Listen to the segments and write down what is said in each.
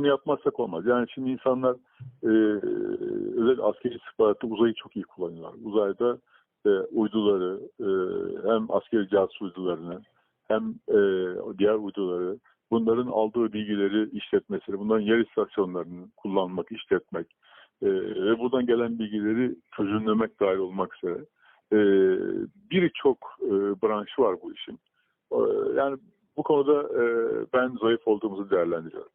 bunu yapmazsak olmaz. Yani şimdi insanlar e, özellikle askeri istihbaratta uzayı çok iyi kullanıyorlar. Uzayda e, uyduları e, hem askeri casus uydularını hem e, diğer uyduları bunların aldığı bilgileri işletmesini, bunların yer istasyonlarını kullanmak, işletmek e, ve buradan gelen bilgileri çözümlemek dahil olmak üzere e, birçok e, branşı var bu işin. E, yani bu konuda e, ben zayıf olduğumuzu değerlendiriyorum.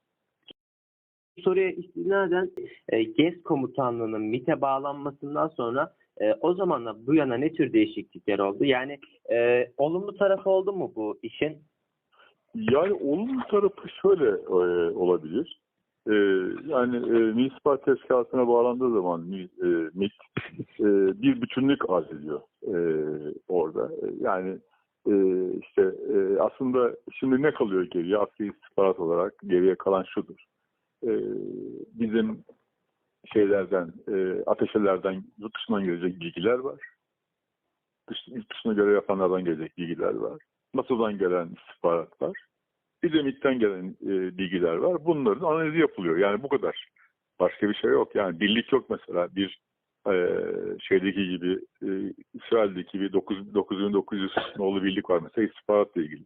Soruya istinaden e, GES komutanlığının MIT'e bağlanmasından sonra e, o zamanla bu yana ne tür değişiklikler oldu? Yani e, olumlu tarafı oldu mu bu işin? Yani olumlu tarafı şöyle e, olabilir. E, yani e, İstihbarat Teşkilatı'na bağlandığı zaman Mi- e, MİT e, bir bütünlük arz ediyor e, orada. E, Yani e, işte e, aslında şimdi ne kalıyor geriye? Askeri istihbarat olarak geriye kalan şudur. E, bizim şeylerden, e, ateşelerden, yurt dışından gelecek bilgiler var. Dış, yurt dışına göre yapanlardan gelecek bilgiler var. NATO'dan gelen istihbarat var. Bir de MİT'ten gelen e, bilgiler var. Bunların analizi yapılıyor. Yani bu kadar. Başka bir şey yok. Yani birlik yok mesela. Bir e, şeydeki gibi e, İsrail'deki gibi 9, 9900 nolu birlik var mesela istihbaratla ilgili.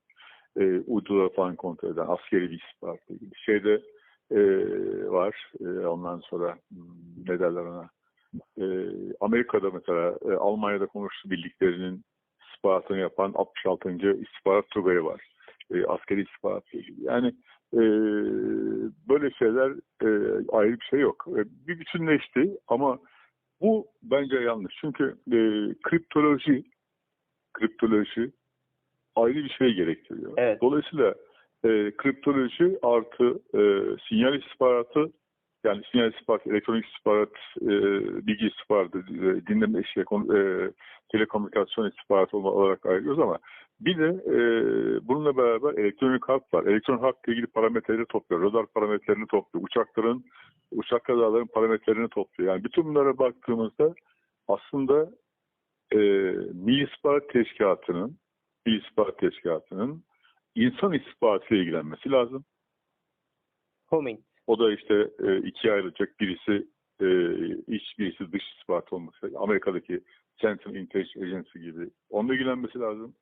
E, uyduları falan kontrol eden askeri bir istihbaratla ilgili. Şeyde e, var. E, ondan sonra hmm, ne derler ona? E, Amerika'da mesela e, Almanya'da konuştu birliklerinin istihbaratını yapan 66. istihbarat tugayı var. E, askeri istihbaratla ilgili. Yani e, böyle şeyler e, ayrı bir şey yok. E, bir bütünleşti ama bu bence yanlış. Çünkü e, kriptoloji kriptoloji ayrı bir şey gerektiriyor. Evet. Dolayısıyla e, kriptoloji artı e, sinyal istihbaratı yani sinyal istihbaratı, elektronik istihbarat, e, bilgi istihbaratı, e, dinleme kon- e, telekomünikasyon istihbaratı olarak ayırıyoruz ama bir de e, bununla beraber elektronik harp var. Elektronik harpla ilgili parametreleri topluyor. Radar parametrelerini topluyor. Uçakların, uçak kazalarının parametrelerini topluyor. Yani bütün bunlara baktığımızda aslında e, Milli İstihbarat Teşkilatı'nın Milli İstihbarat Teşkilatı'nın insan istihbaratıyla ilgilenmesi lazım. Coming. O da işte e, ikiye ayrılacak. Birisi e, iç, birisi dış istihbarat olması. Amerika'daki Central Intelligence Agency gibi. Onunla ilgilenmesi lazım.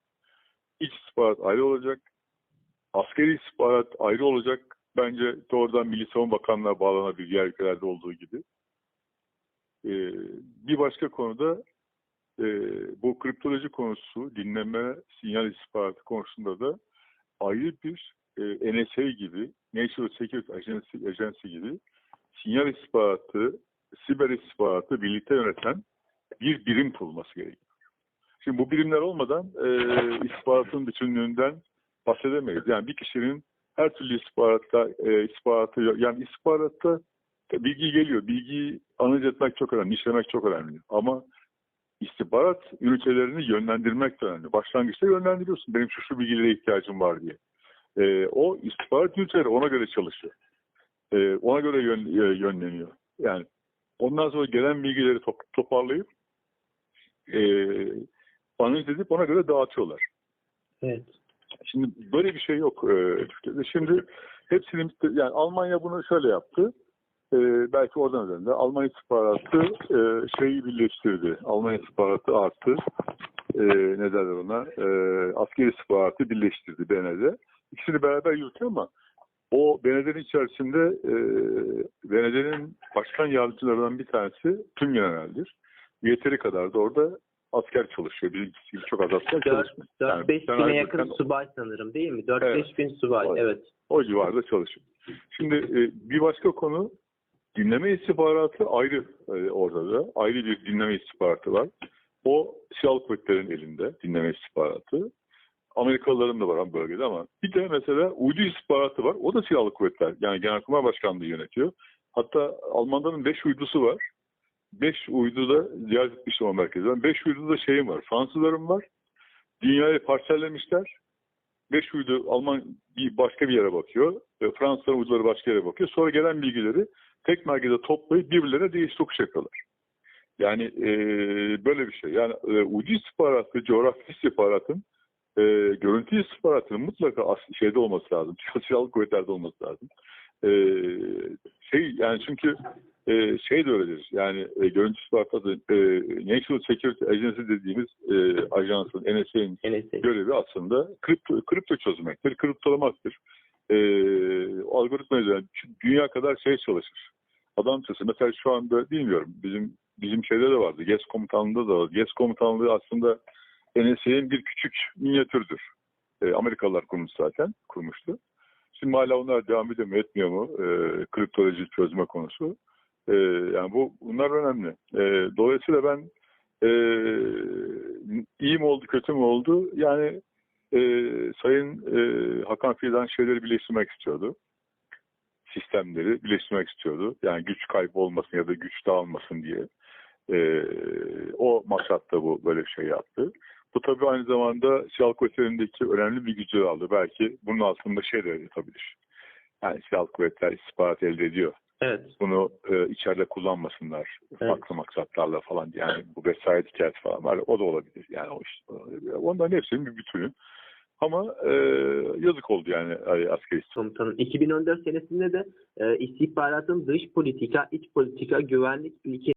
İç istihbarat ayrı olacak. Askeri istihbarat ayrı olacak. Bence doğrudan Milli Savunma Bakanlığı'na bağlanabilir diğer ülkelerde olduğu gibi. E, bir başka konuda e, bu kriptoloji konusu, dinleme, sinyal istihbaratı konusunda da ayrı bir e, NSA gibi, National Security Agency, Agency gibi sinyal istihbaratı, siber istihbaratı birlikte yöneten bir birim kurulması gerekiyor. Şimdi bu birimler olmadan e, istihbaratın bütünlüğünden bahsedemeyiz. Yani bir kişinin her türlü istihbaratta, e, istihbaratı, yani istihbaratta bilgi geliyor. Bilgiyi analiz etmek çok önemli, işlemek çok önemli. Ama istihbarat ünitelerini yönlendirmek de önemli. Başlangıçta yönlendiriyorsun. Benim şu şu bilgilere ihtiyacım var diye. Ee, o istihbarat üniteleri ona göre çalışıyor. Ee, ona göre yön, e, yönleniyor. Yani ondan sonra gelen bilgileri top, toparlayıp e, analiz edip ona göre dağıtıyorlar. Evet. Şimdi böyle bir şey yok e, Türkiye'de. Şimdi hepsini yani Almanya bunu şöyle yaptı. E, belki oradan üzerinde Alman istihbaratı e, şeyi birleştirdi. Alman istihbaratı artı e, ne derler ona e, askeri istihbaratı birleştirdi BND. İkisini beraber yürütüyor ama o BND'nin içerisinde e, BND'nin başkan yardımcılarından bir tanesi tüm generaldir. Yeteri kadar da orada asker çalışıyor. Bizimkisi gibi çok az asker çalışmıyor. Yani 4-5 sen bine yakın ayrılırken subay sanırım değil mi? 4-5 Evet. bin subay. Evet. Evet. o civarda çalışıyor. Şimdi e, bir başka konu dinleme istihbaratı ayrı e, orada da. Ayrı bir dinleme istihbaratı var. O silahlı kuvvetlerin elinde dinleme istihbaratı. Amerikalıların da var ama bölgede ama bir de mesela uydu istihbaratı var. O da silahlı kuvvetler. Yani Genelkurmay Başkanlığı yönetiyor. Hatta Almanların 5 uydusu var. 5 uydu da ziyaret etmiştim o merkezi. Ben 5 uydu da şeyim var. Fransızlarım var. Dünyayı parsellemişler. 5 uydu Alman bir başka bir yere bakıyor. E, Fransızların uyduları başka yere bakıyor. Sonra gelen bilgileri tek merkeze toplayıp birbirlerine değiş tokuş yapıyorlar. Yani e, böyle bir şey. Yani e, uydu istihbaratı, coğrafi istihbaratın e, görüntü istihbaratının mutlaka şeyde olması lazım. Silahlı kuvvetlerde olması lazım. E, Yani çünkü e, şey de öyledir. Yani e, görüntü ispatladı. E, National Security Agency dediğimiz e, ajansın, NSA'nin NSA. görevi aslında kripto, kripto çözmektir, kriptolamaktır. E, algoritma üzerine dünya kadar şey çalışır. Adam sesi mesela şu anda bilmiyorum bizim bizim şeyde de vardı. GES komutanlığında da vardı. GES komutanlığı aslında NSA'nin bir küçük minyatürdür. E, Amerikalılar kurmuş zaten, kurmuştu. Şimdi hala onlar devam ediyor mu etmiyor mu e, kriptoloji çözme konusu. E, yani bu bunlar önemli. E, dolayısıyla ben e, iyi mi oldu kötü mü oldu yani e, Sayın e, Hakan Fidan şeyleri birleştirmek istiyordu. Sistemleri birleştirmek istiyordu. Yani güç kaybı olmasın ya da güç dağılmasın diye. E, o maksatta bu böyle şey yaptı. Bu tabii aynı zamanda silahlı kuvvetlerindeki önemli bir gücü aldı. Belki bunun altında şey de yapabilir. Yani silahlı kuvvetler istihbarat elde ediyor. Evet. Bunu e, içeride kullanmasınlar. Evet. Farklı maksatlarla falan. Yani bu vesayet hikayesi falan var. O da olabilir. Yani o işte, onların hepsinin bir bütünü. Ama e, yazık oldu yani askeri Komutanın 2014 senesinde de e, istihbaratın dış politika, iç politika, güvenlik ilke